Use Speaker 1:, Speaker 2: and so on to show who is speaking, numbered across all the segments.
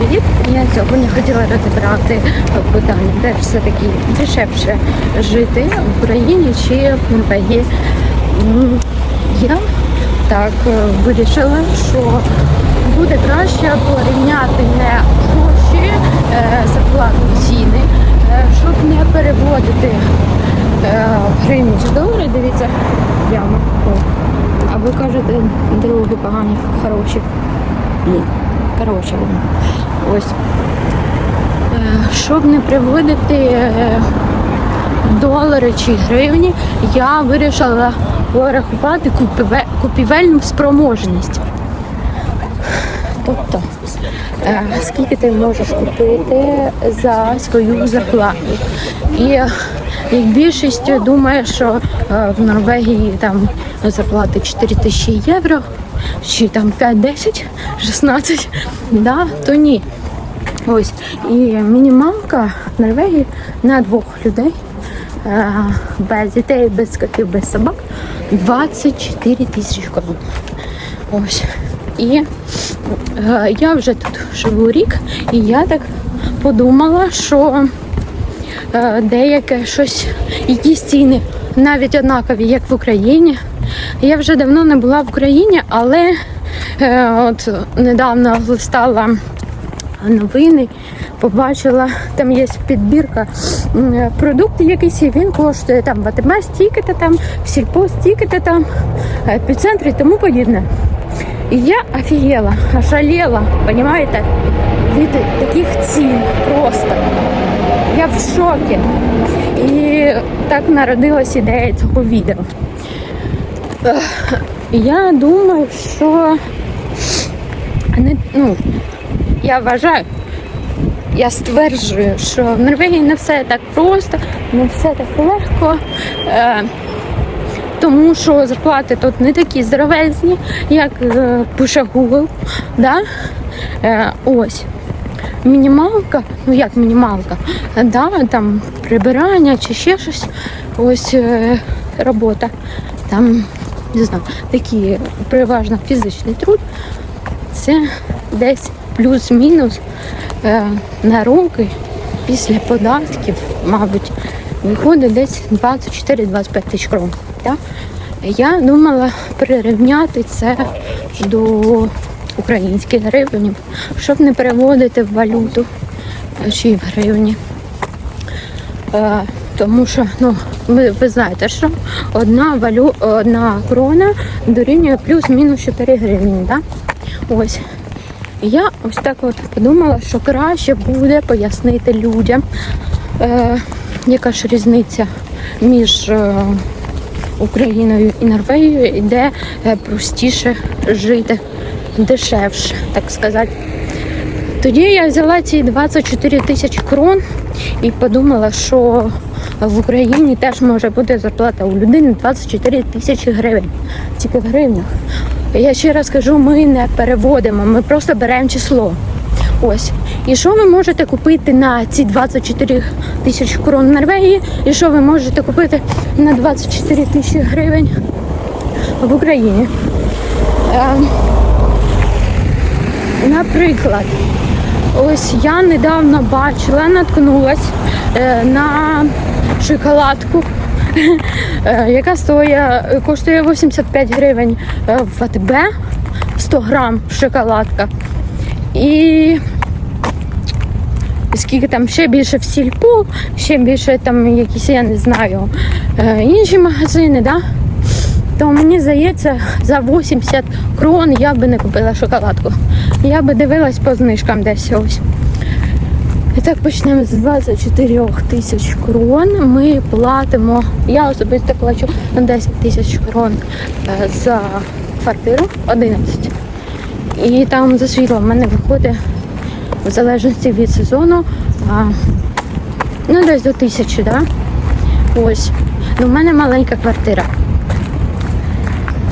Speaker 1: Привіт! Я сьогодні хотіла розібрати питання, де все-таки дешевше жити в Україні чи в Норвегії. Я так е, вирішила, що буде краще порівняти не гроші, е, зарплату ціни, е, щоб не переводити гривні чи долари. Дивіться, яма. А ви кажете, дороги погані, хороші. Ні. Коротше, ось. Е, Щоб не приводити е, долари чи гривні, я вирішила порахувати купівельну спроможність. Тобто, е, скільки ти можеш купити за свою зарплату. І як більшість думає, що в Норвегії там зарплати 4 тисячі євро, чи там 5, 10, 16, да, то ні. Ось. І мінімалка в Норвегії на двох людей е, без дітей, без котів, без собак 24 тисячі крон. Ось. І е, я вже тут живу рік, і я так подумала, що е, деяке щось, якісь ціни навіть однакові, як в Україні. Я вже давно не була в Україні, але е, от недавно листала новини, побачила, там є підбірка продуктів якийсь, він коштує там в АТБ стільки-то там, в сільпо стільки-то там, е, епіцентр і тому подібне. І я офігела, ошалела, понимаєте, від таких цін просто. Я в шокі. І так народилась ідея цього відео. Я думаю, що не, ну, я вважаю, я стверджую, що в Норвегії не все так просто, не все так легко. Е, тому що зарплати тут не такі здоровезні, як е, пише Google. Да? Е, ось. Мінімалка, ну як мінімалка, да, там прибирання чи ще щось, ось е, робота. Там, не знаю, такі переважно фізичний труд. Це десь плюс-мінус е, на роки після податків, мабуть, виходить десь 24-25 тисяч крон. Да? Я думала прирівняти це до українських гривень, щоб не переводити в валюту е, чи в гривні. Е, тому що ну, ви, ви знаєте, що одна валю, одна крона дорівнює плюс-мінус 4 гривні. Да? Ось. Я ось так от подумала, що краще буде пояснити людям, е, яка ж різниця між е, Україною і Норвегією, і де е, простіше жити, дешевше, так сказати. Тоді я взяла ці 24 тисячі крон і подумала, що в Україні теж може бути зарплата у людини 24 тисячі гривень, тільки в гривнях. Я ще раз кажу, ми не переводимо, ми просто беремо число. Ось. І що ви можете купити на ці 24 тисячі крон Норвегії, і що ви можете купити на 24 тисячі гривень в Україні? Ем, Наприклад, ось я недавно бачила, наткнулась е, на шоколадку, е, яка стоїть, коштує 85 гривень е, в АТБ, 100 грам шоколадка. І скільки там ще більше в сільпо, ще більше там якісь, я не знаю, інші магазини, да? То мені здається, за 80 крон я би не купила шоколадку. Я би дивилась по знижкам десь ось. І так почнемо з 24 тисяч крон. Ми платимо, я особисто плачу на 10 тисяч крон е, за квартиру 11. І там за світло в мене виходить в залежності від сезону. Ну, десь до тисячі, да? Ось. Ну, в мене маленька квартира.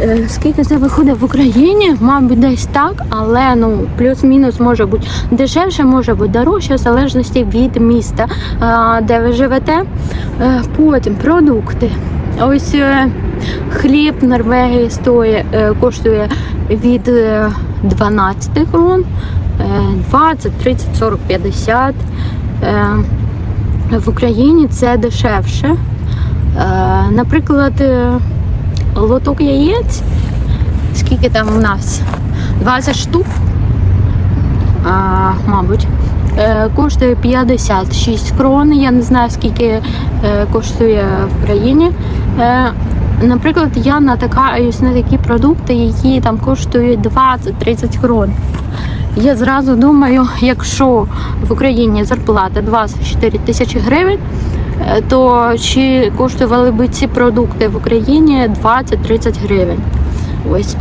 Speaker 1: Е, Скільки це виходить в Україні? Мабуть, десь так, але ну плюс-мінус може бути дешевше, може бути дорожче, в залежності від міста, де ви живете. Е, Потім продукти. Ось е, хліб Норвегії стоїть, е, коштує від е, 12 крон 20, 30, 40, 50. Е, В Україні це дешевше. Е, Наприклад, е, лоток яєць, скільки там у нас? 20 штук, а, мабуть, е, коштує 56 крон. Я не знаю, скільки е, коштує в країні. Е, Наприклад, я натикаюсь на такі продукти, які там коштують 20-30 крон. Я зразу думаю, якщо в Україні зарплата 24 тисячі гривень, то чи коштували б ці продукти в Україні 20-30 гривень? Ось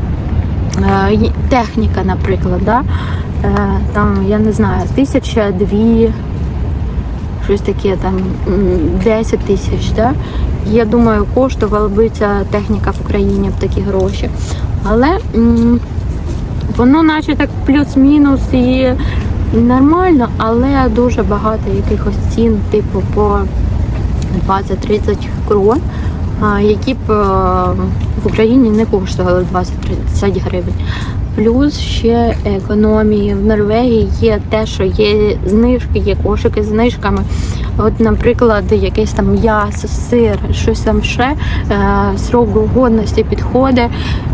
Speaker 1: Е, техніка, наприклад, да? Е, там, я не знаю, тисяча, дві, щось таке, там 10 тисяч. Да? Я думаю, коштувала би ця техніка в Україні в такі гроші. Але воно наче так плюс-мінус і нормально, але дуже багато якихось цін, типу по 20-30 крон, які б е, в Україні не коштували 20-30 гривень. Плюс ще економії в Норвегії є те, що є знижки, є кошики з знижками. От, наприклад, якесь там м'ясо, сир, щось там ще е, срок годності підходить,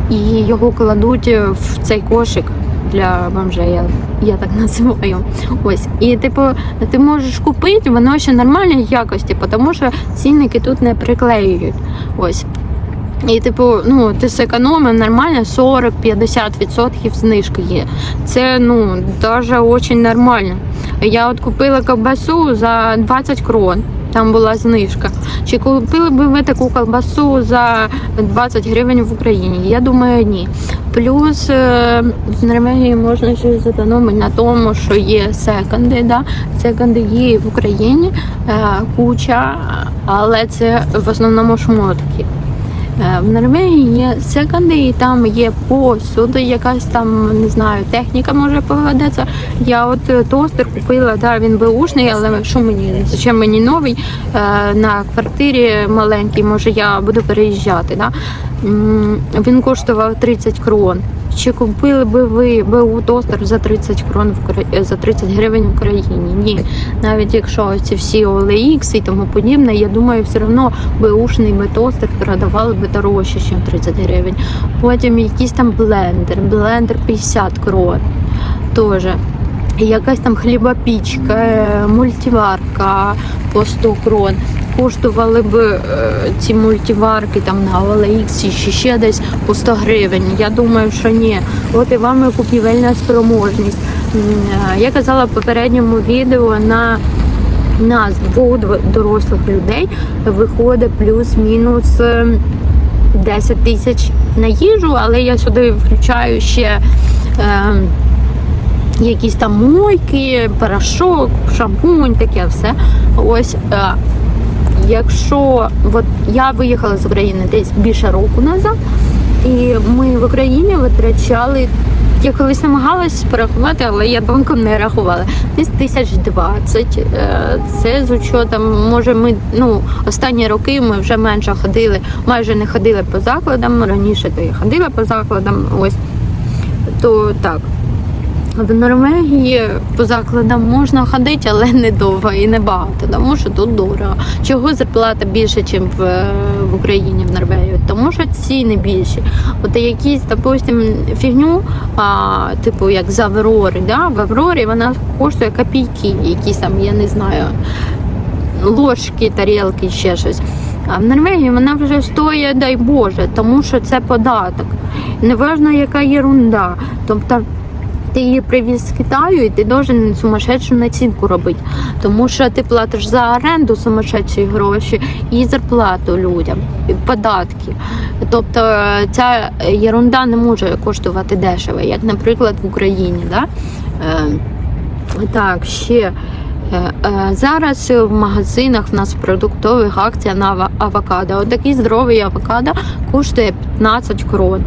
Speaker 1: і його кладуть в цей кошик для бомжей, я, я так називаю. Ось. І типу, ти можеш купити, воно ще нормальної якості, тому що цінники тут не приклеюють. Ось. І, типу, ну, ти зекономив нормально 40-50% знижки є. Це ну, дуже нормально. Я от купила ковбасу за 20 крон. Там була знижка. Чи купили б ви таку колбасу за 20 гривень в Україні? Я думаю, ні. Плюс е, в Норвегії можна ще зекономити на тому, що є секонди. Да? Секонди є в Україні е, куча, але це в основному шмотки. Е, В Норвегії є секонди, і там є посуд, якась там не знаю, техніка може поведеться. Я от е, тостер купила, да, він ушний, але що мені зачем мені новий е, на квартирі маленькій, може я буду переїжджати. Да? Він коштував 30 крон. Чи купили би ви БУ тостер за 30 крон в Укра- за 30 гривень в Україні? Ні. Навіть якщо ці всі OLX і тому подібне, я думаю, все одно беушний би тостер продавали би дорожче, ніж 30 гривень. Потім якийсь там блендер, блендер 50 крон. Теж. Якась там хлібопічка, е, мультиварка по 100 крон. Коштували б е, ці мультиварки там на OLX чи ще десь по 100 гривень. Я думаю, що ні. От і вам купівельна спроможність. Е, Я казала в попередньому відео на нас двох дорослих людей виходить плюс-мінус е, 10 тисяч на їжу, але я сюди включаю ще. Е, якісь там мойки, порошок, шампунь, таке все. Ось е, якщо от я виїхала з України десь більше року назад, і ми в Україні витрачали. Я колись намагалась порахувати, але я банком не рахувала. Десь тисяч двадцять. Е, Це з учетом, може, ми ну останні роки ми вже менше ходили, майже не ходили по закладам. Раніше то я ходила по закладам. Ось то так. В Норвегії по закладам можна ходити, але не довго і не багато, тому що тут дорого. Чого зарплата більше, ніж в, в Україні, в Норвегії? Тому що ціни більші. От якісь, допустим, фігню, а, типу як з Аврори, да? в Аврорі вона коштує копійки, якісь там, я не знаю, ложки, тарілки, ще щось. А в Норвегії вона вже стоїть, дай Боже, тому що це податок. Неважно, яка єрунда. Тобто ти її привіз з Китаю і ти должен сумасшедшу націнку робити. Тому що ти платиш за оренду сумасшедші гроші і зарплату людям, і податки. Тобто е, ця єрунда не може коштувати дешево, як, наприклад, в Україні. Да? Е, так, ще. Е, Зараз в магазинах в нас продуктових акція на авокадо. Отакий здоровий авокадо коштує 15 крон.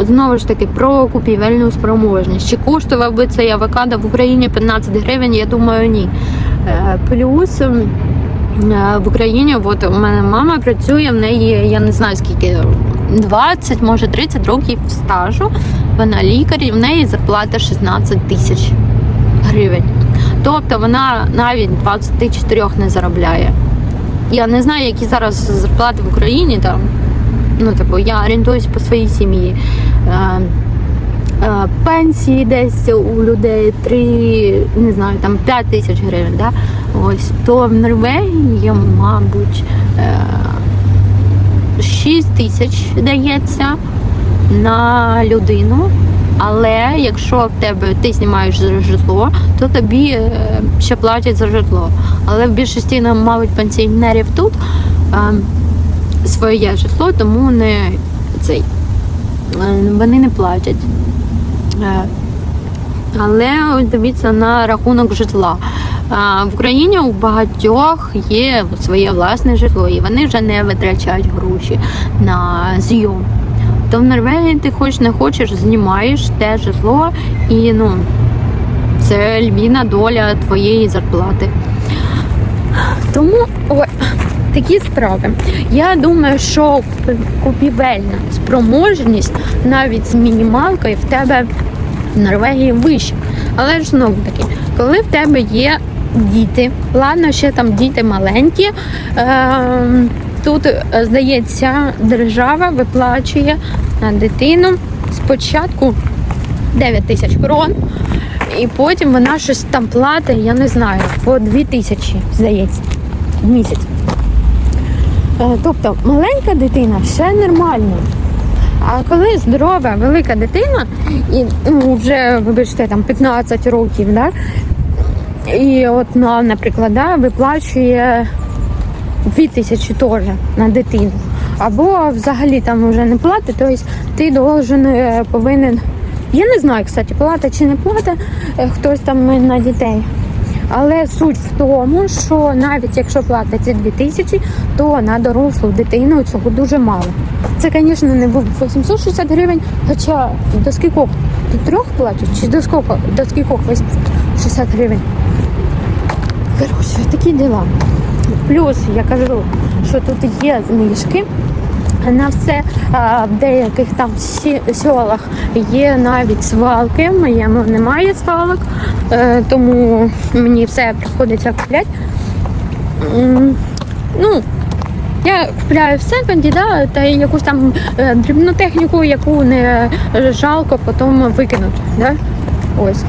Speaker 1: Знову ж таки, про купівельну спроможність. Чи коштував би цей авокадо в Україні 15 гривень? Я думаю, ні. Е, Плюс е, в Україні, от у мене мама працює, в неї я не знаю скільки. 20, може 30 років стажу Вона лікар і в неї зарплата 16 тисяч гривень. Тобто вона навіть 24 не заробляє. Я не знаю, які зараз зарплати в Україні там. Ну, типу, я орієнтуюсь по своїй сім'ї. Е, е, Пенсії десь у людей 3, не знаю, там 5 тисяч гривень, да? Ось, то в Норвегії, мабуть, е, 6 тисяч дається на людину. Але якщо в тебе ти знімаєш за житло, то тобі е, ще платять за житло. Але в більшості, мабуть, пенсіонерів тут е, своє житло, тому не цей е, вони не платять. Е, Але дивіться на рахунок житла. В Україні у багатьох є своє власне житло, і вони вже не витрачають гроші на зйом. То в Норвегії ти хоч не хочеш, знімаєш те житло, і ну це львіна доля твоєї зарплати. Тому ой, такі справи. Я думаю, що купівельна спроможність навіть з мінімалкою в тебе в Норвегії вища. Але ж знову таки, коли в тебе є діти, ладно, ще там діти маленькі. Е- Тут, е, здається, держава виплачує на дитину спочатку 9 тисяч крон, і потім вона щось там платить, я не знаю, по 2 тисячі, здається, в місяць. Е, Тобто маленька дитина ще нормально. А коли здорова, велика дитина, і ну, вже, вибачте, там 15 років, да? і от, ну, наприклад, да, виплачує 2 тисячі теж на дитину. Або взагалі там вже не платить, тобто ти должен, е, повинен. Я не знаю, кстати, плата чи не плата е, хтось там на дітей. Але суть в тому, що навіть якщо платить ці 2 тисячі, то на дорослу дитину цього дуже мало. Це, звісно, не було 860 гривень, хоча до скількох? До трьох платять? Чи до скільки? До скількох 860 гривень? Коротше, такі діла. Плюс я кажу, що тут є знижки. На все в деяких там селах є навіть свалки. В моєму немає свалок, е, тому мені все приходиться купляти. Ну, я купляю все кандидат та якусь там е, дрібну техніку, яку не жалко потім викинути. Да? Ось.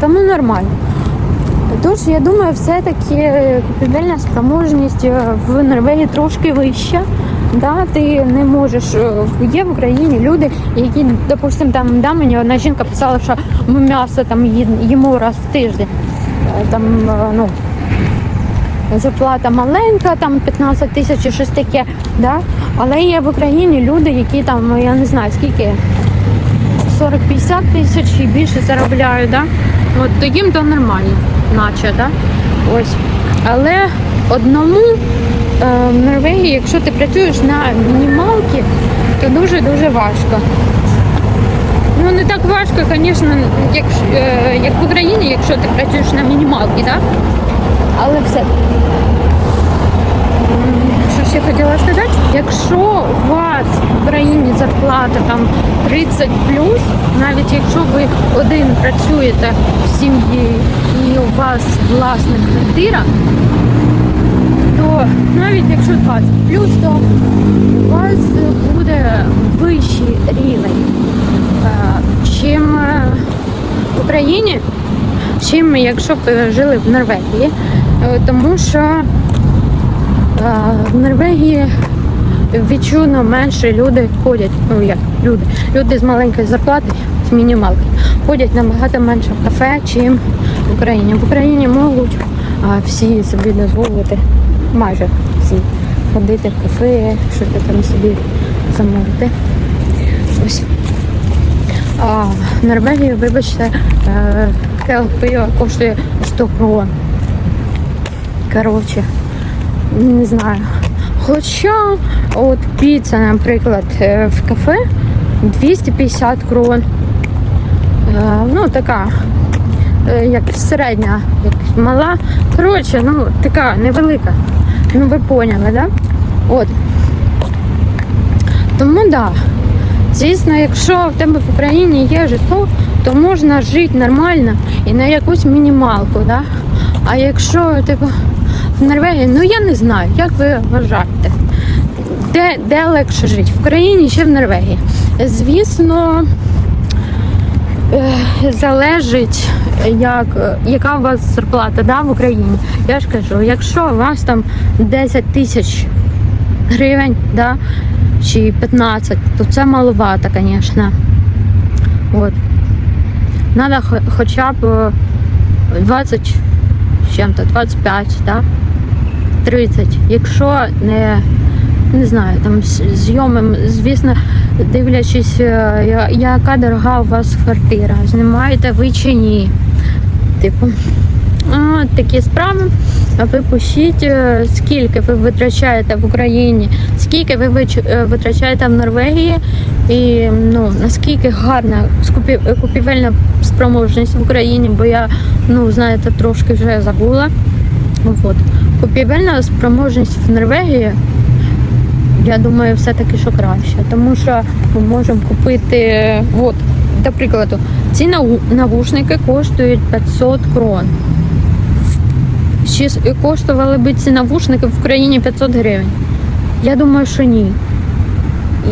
Speaker 1: Тому нормально. Тож я думаю, все-таки купівельна спроможність е, в Норвегії трошки вища. Да, ти не можеш. е, Є в Україні люди, які, допустим, там да, мені одна жінка писала, що м'ясо там їмо раз в тиждень. Е, Там, е, ну, зарплата маленька, там 15 тисяч чи щось таке. Да? Але є в Україні люди, які там, я не знаю скільки, 40-50 тисяч і більше заробляють, да? От то їм то нормально, наче, да? Ось. Але одному в Норвегії, якщо ти працюєш на мінімалці, то дуже-дуже важко. Ну не так важко, звісно, як, е, як в Україні, якщо ти працюєш на мінімалці, да? але все. Що ще хотіла сказати? Якщо у вас в країні зарплата там 30 навіть якщо ви один працюєте в сім'ї і у вас власна квартира, навіть якщо 20 плюс, то у вас буде вищий рівень, е, чим е, в Україні, чим якщо б жили в Норвегії, Е, тому що в Норвегії відчутно менше люди ходять, ну як люди, люди з маленької зарплати, з мінімалки, ходять набагато менше в кафе, чим в Україні. В Україні можуть всі собі дозволити, майже всі, ходити в кафе, щось там собі замовити. Ось. А в Норвегії, вибачте, е, келих пива коштує 100 крон. Коротше, не знаю. Хоча от піца, наприклад, е, в кафе 250 крон. Е, Ну, така, як середня, як мала. Коротше, ну, така невелика. Ну, ви поняли, да? От. Тому да. Звісно, якщо в тебе в Україні є житло, то можна жити нормально і на якусь мінімалку. Да? А якщо типу, в Норвегії, ну я не знаю, як ви вважаєте, де, де легше жити? В Україні чи в Норвегії? Звісно, е, залежить, як, яка у вас зарплата да, в Україні. Я ж кажу, якщо у вас там 10 тисяч гривень, да, чи 15, то це маловато, звісно. От. Надо хо- хоча б е, 20 чим-то, 25, да? 30. Якщо не, не знаю, там зйомом, звісно, дивлячись, е, яка дорога у вас квартира, знімаєте ви чи ні. Типу, а, такі справи. А ви пишіть, е, скільки ви витрачаєте в Україні, скільки ви е, витрачаєте в Норвегії, і ну наскільки гарна купівельна спроможність в Україні, бо я ну знаєте трошки вже забула. От. Купівельна спроможність в Норвегії. Я думаю, все-таки що краще, тому що ми можемо купити, от, до прикладу, ці навушники коштують 500 крон. Чи коштували б ці навушники в Україні 500 гривень? Я думаю, що ні.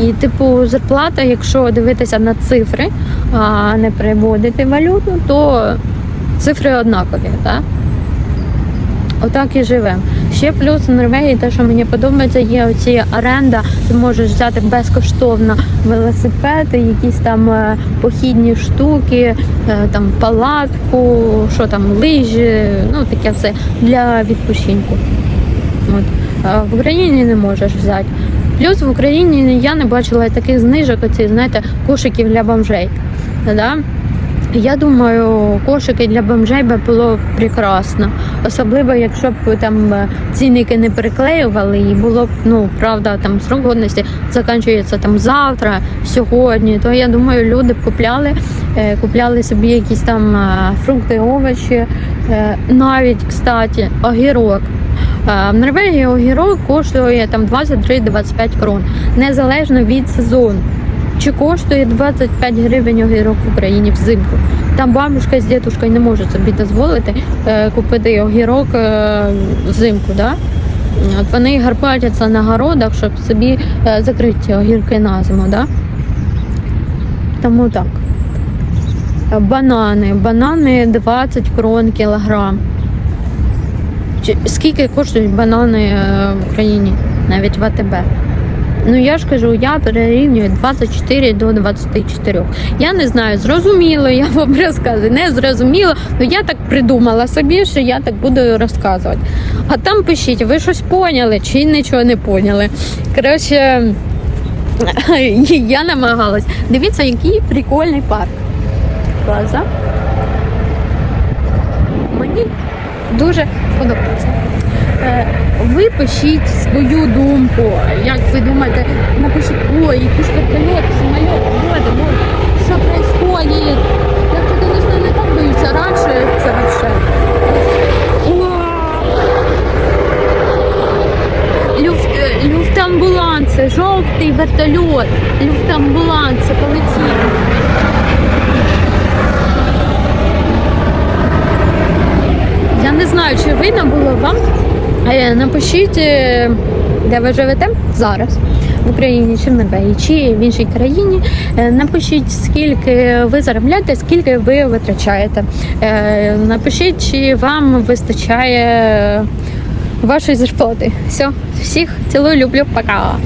Speaker 1: І, типу, зарплата, якщо дивитися на цифри, а не переводити валюту, то цифри однакові, так? Отак і живемо. Ще плюс в Норвегії, те, що мені подобається, є оці оренда. Ти можеш взяти безкоштовно велосипеди, якісь там е, похідні штуки, е, там палатку, що там, лижі, ну таке все для відпочинку. От. А в Україні не можеш взяти. Плюс в Україні я не бачила таких знижок, оці, знаєте, кошиків для бомжей. Да? Я думаю, кошики для бомжей би було прекрасно. Особливо, якщо б там е, цінники не переклеювали, і було б, ну, правда, там срок годності закінчується там завтра, сьогодні, то я думаю, люди б купляли, е, купляли собі якісь там е, фрукти, овочі, е, навіть, кстати, огірок. Е, В Норвегії огірок коштує там 23-25 крон, незалежно від сезону. Чи коштує 25 гривень огірок в Україні взимку? Там бабушка з дідушкою не можуть собі дозволити е, купити огірок е, взимку. Да? От вони гарбатяться на городах, щоб собі е, закрити огірки на зиму. Да? Тому так. Банани. Банани 20 крон кілограм. Скільки коштують банани в Україні, навіть в АТБ? Ну я ж кажу, я перерівнюю 24 до 24. Я не знаю, зрозуміло, я вам розказую, не зрозуміло. Ну я так придумала собі, що я так буду розказувати. А там пишіть, ви щось поняли чи нічого не поняли. Коротше, я намагалась. Дивіться, який прикольний парк. Клас. Мені дуже подобається. Ви пишіть свою думку. Як ви думаєте, напишіть, ой, якісь вертольоти, самоліти, води, води. Що происходит? Я це, звісно, не так боюся. Раніше це вообще. Е, люфтамбуланси, жовтий вертольот, люфтамбуланси, полетів. Я не знаю, чи видно було вам. Е, Напишіть, е, де ви живете зараз. В Україні чи в Норвегії, чи в іншій країні. Е, Напишіть, скільки ви заробляєте, скільки ви витрачаєте. Напишіть, чи вам вистачає вашої зарплати. Все, всіх цілую, люблю, пока.